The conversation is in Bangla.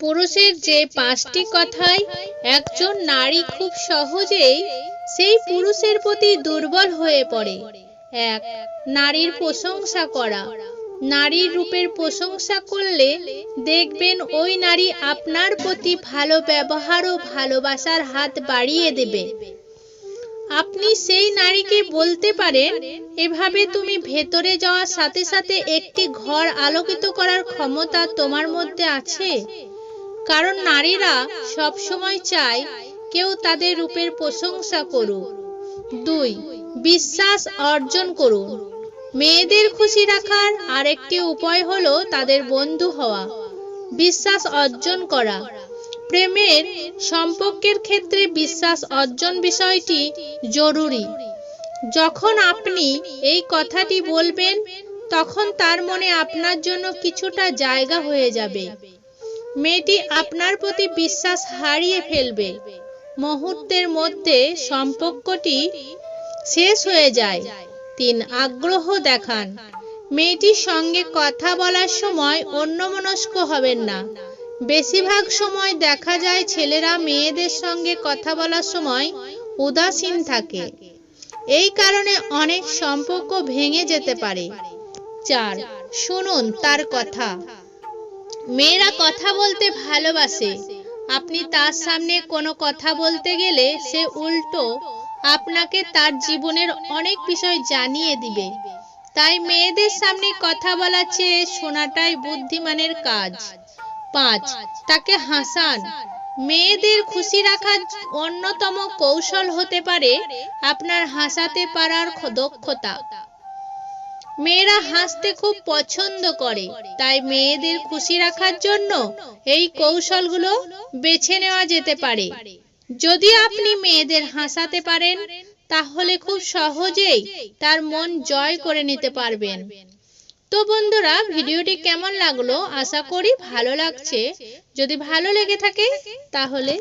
পুরুষের যে পাঁচটি কথায় একজন নারী খুব সহজেই সেই পুরুষের প্রতি দুর্বল হয়ে পড়ে। এক, নারীর প্রশংসা করা। নারীর রূপের প্রশংসা করলে দেখবেন ওই নারী আপনার প্রতি ভালো ব্যবহার ও ভালোবাসার হাত বাড়িয়ে দেবে। আপনি সেই নারীকে বলতে পারেন, এভাবে তুমি ভেতরে যাওয়ার সাথে সাথে একটি ঘর আলোকিত করার ক্ষমতা তোমার মধ্যে আছে? কারণ নারীরা সব সময় চায় কেউ তাদের রূপের প্রশংসা করুক। দুই, বিশ্বাস অর্জন করুন। মেয়েদের খুশি রাখার আরেকটি উপায় হলো তাদের বন্ধু হওয়া, বিশ্বাস অর্জন করা। প্রেমের সম্পর্কের ক্ষেত্রে বিশ্বাস অর্জন বিষয়টি জরুরি। যখন আপনি এই কথাটি বলবেন, তখন তার মনে আপনার জন্য কিছুটা জায়গা হয়ে যাবে। মেয়েটি আপনার প্রতি বিশ্বাস হারিয়ে ফেলবে। মুহূর্তের মধ্যে সম্পর্কটি শেষ হয়ে যায়। তিন, আগ্রহ দেখান। মেয়েটির সঙ্গে কথা বলার সময় অন্যমনস্ক হবেন না। বেশিরভাগ সময় দেখা যায় ছেলেরা মেয়েদের সঙ্গে কথা বলার সময় উদাসীন থাকে। এই কারণে অনেক সম্পর্ক ভেঙে যেতে পারে। চার, শুনুন তার কথা। মেয়েরা কথা বলতে ভালোবাসে। আপনি তার সামনে কোনো কথা বলতে গেলে সে উল্টো আপনাকে তার জীবনের অনেক বিষয় জানিয়ে দিবে। তাই মেয়েদের সামনে কথা বলার চেয়ে শোনাটাই বুদ্ধিমানের কাজ। পাঁচ, তাকে হাসান। মেয়েদের খুশি রাখার অন্যতম কৌশল হতে পারে আপনার হাসাতে পারার দক্ষতা। মেয়েরা হাসতে খুব পছন্দ করে। তাই মেয়েদের খুশি রাখার জন্য এই কৌশলগুলো বেছে নেওয়া যেতে পারে। যদি আপনি মেয়েদের হাসাতে পারেন, তাহলে খুব সহজেই তার মন জয় করে নিতে পারবেন। তো বন্ধুরা, ভিডিওটি কেমন লাগল? আশা করি ভালো লাগছে। যদি ভালো লেগে থাকে, তাহলে